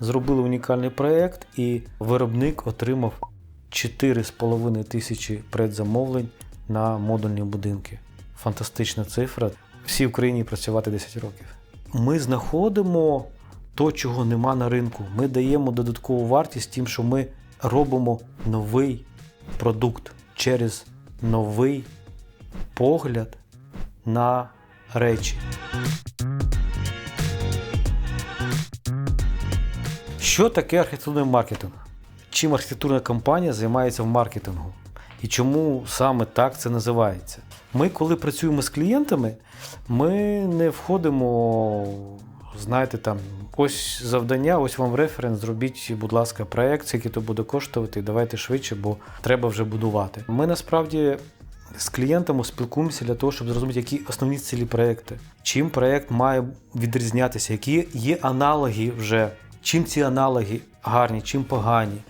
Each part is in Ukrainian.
Зробили унікальний проєкт, і виробник отримав 4,5 тисячі предзамовлень на модульні будинки. Фантастична цифра. Всі в Україні працювати 10 років. Ми знаходимо то, чого нема на ринку. Ми даємо додаткову вартість тим, що ми робимо новий продукт через новий погляд на речі. Що таке архітектурний маркетинг? Чим архітектурна компанія займається в маркетингу? І чому саме так це називається? Ми, коли працюємо з клієнтами, ми не входимо, знаєте, там, ось завдання, ось вам референс, зробіть, будь ласка, проект, скільки то буде коштувати, давайте швидше, бо треба вже будувати. Ми насправді з клієнтами спілкуємося для того, щоб зрозуміти, які основні цілі проекти, чим проект має відрізнятися, які є аналоги вже, чим ці аналоги гарні, чим погані,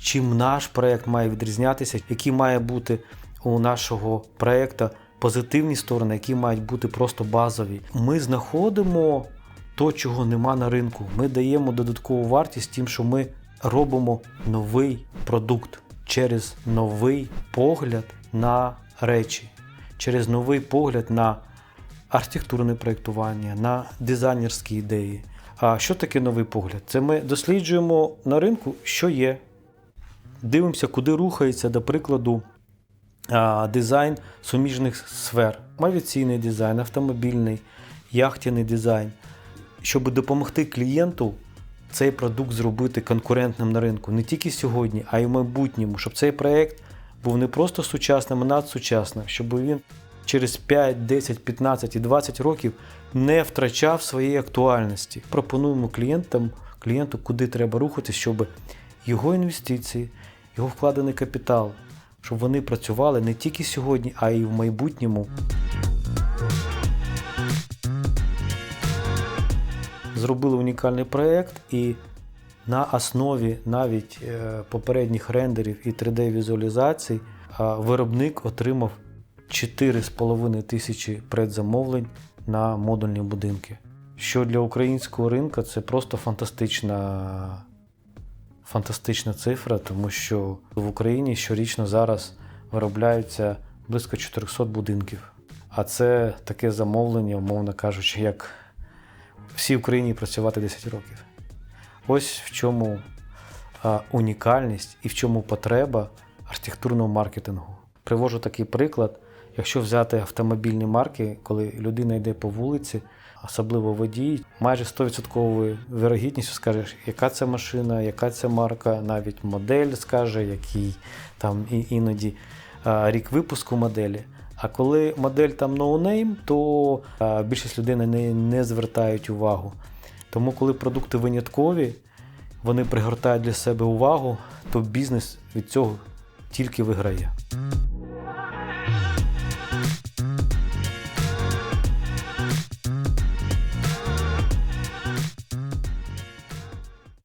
чим наш проект має відрізнятися, які має бути у нашого проекту позитивні сторони, які мають бути просто базові. Ми знаходимо то, чого нема на ринку. Ми даємо додаткову вартість тим, що ми робимо новий продукт через новий погляд на речі, через новий погляд на архітектурне проєктування, на дизайнерські ідеї. А що таке новий погляд? Це ми досліджуємо на ринку, що є. Дивимося, куди рухається, до прикладу, дизайн суміжних сфер, авіаційний дизайн, автомобільний, яхтяний дизайн, щоб допомогти клієнту цей продукт зробити конкурентним на ринку. Не тільки сьогодні, а й в майбутньому, щоб цей проект був не просто сучасним, а надсучасним, щоб він через 5, 10, 15 і 20 років не втрачав своєї актуальності. Пропонуємо клієнтам, клієнту, куди треба рухатися, щоб його інвестиції, його вкладений капітал, щоб вони працювали не тільки сьогодні, а й в майбутньому. Зробили унікальний проєкт і на основі навіть е, попередніх рендерів і 3D-візуалізацій е, виробник отримав 4,5 тисячі предзамовлень на модульні будинки. Що для українського ринку це просто фантастична, фантастична цифра, тому що в Україні щорічно зараз виробляються близько 400 будинків. А це таке замовлення, умовно кажучи, як всій Україні працювати 10 років. Ось в чому унікальність і в чому потреба архітектурного маркетингу. Привожу такий приклад. Якщо взяти автомобільні марки, коли людина йде по вулиці, особливо водій, майже 100% вірогідністю скажеш, яка це машина, яка це марка, навіть модель скаже, який там іноді рік випуску моделі. А коли модель там no-name, то більшість людей на неї не звертають увагу. Тому, коли продукти виняткові, вони пригортають для себе увагу, то бізнес від цього тільки виграє.